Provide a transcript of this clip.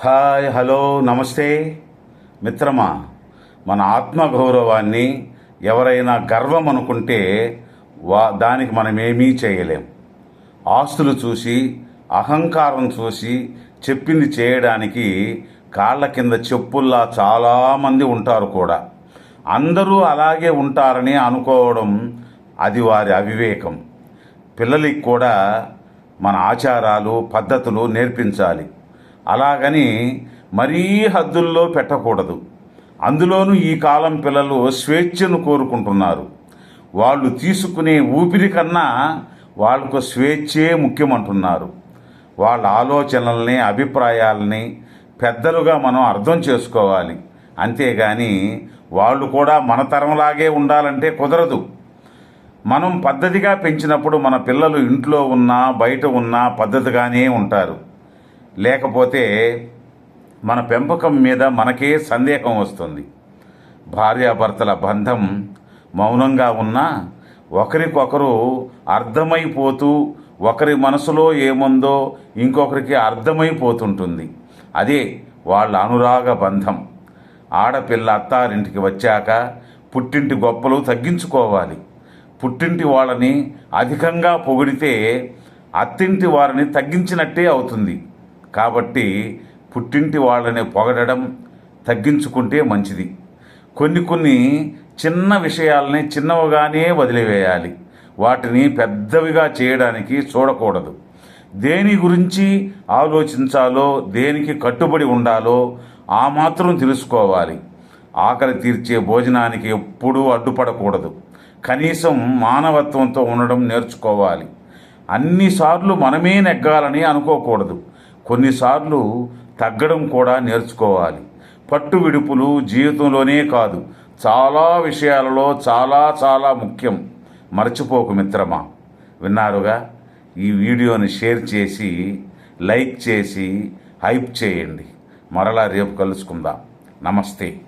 Hi hello నమస్తే. మిత్రమా మన ఆత్మగౌరవాన్ని ఎవరైనా గర్వం అనుకుంటే వా దానికి మనం ఏమీ చేయలేం. ఆస్తులు చూసి అహంకారం చూసి చెప్పింది చేయడానికి కాళ్ళ కింద చెప్పుల్లా చాలామంది ఉంటారు కూడా. అందరూ అలాగే ఉంటారని అనుకోవడం అది వారి అవివేకం. పిల్లలకి కూడా మన ఆచారాలు పద్ధతులు నేర్పించాలి. అలాగని మరీ హద్దుల్లో పెట్టకూడదు. అందులోనూ ఈ కాలం పిల్లలు స్వేచ్ఛను కోరుకుంటున్నారు. వాళ్ళు తీసుకునే ఊపిరి కన్నా వాళ్ళకు స్వేచ్ఛే ముఖ్యమంటున్నారు. వాళ్ళ ఆలోచనల్ని అభిప్రాయాలని పెద్దలుగా మనం అర్థం చేసుకోవాలి. అంతేగాని వాళ్ళు కూడా మన తరంలాగే ఉండాలంటే కుదరదు. మనం పద్ధతిగా పెంచినప్పుడు మన పిల్లలు ఇంట్లో ఉన్నా బయట ఉన్నా పద్ధతిగానే ఉంటారు. లేకపోతే మన పెంపకం మీద మనకే సందేహం వస్తుంది. భార్యాభర్తల బంధం మౌనంగా ఉన్నా ఒకరికొకరు అర్థమైపోతూ ఒకరి మనసులో ఏముందో ఇంకొకరికి అర్థమైపోతుంటుంది. అదే వాళ్ళ అనురాగ బంధం. ఆడపిల్ల అత్తారింటికి వచ్చాక పుట్టింటి గొప్పలు తగ్గించుకోవాలి. పుట్టింటి వాళ్ళని అధికంగా పొగిడితే అత్తింటి వారిని తగ్గించినట్టే అవుతుంది. కాబట్టి పుట్టింటి వాళ్ళని పొగడడం తగ్గించుకుంటే మంచిది. కొన్ని కొన్ని చిన్న విషయాలని చిన్నవిగానే వదిలివేయాలి. వాటిని పెద్దవిగా చేయడానికి చూడకూడదు. దేని గురించి ఆలోచించాలో దేనికి కట్టుబడి ఉండాలో ఆ మాత్రం తెలుసుకోవాలి. ఆకలి తీర్చే భోజనానికి ఎప్పుడూ అడ్డుపడకూడదు. కనీసం మానవత్వంతో ఉండడం నేర్చుకోవాలి. అన్నిసార్లు మనమే నెగ్గాలని అనుకోకూడదు. కొన్నిసార్లు తగ్గడం కూడా నేర్చుకోవాలి. పట్టు విడుపులు జీవితంలోనే కాదు చాలా విషయాలలో చాలా చాలా ముఖ్యం. మర్చిపోకు మిత్రమా. విన్నారుగా? ఈ వీడియోని షేర్ చేసి లైక్ చేసి హైప్ చేయండి. మరలా రేపు కలుసుకుందాం. నమస్తే.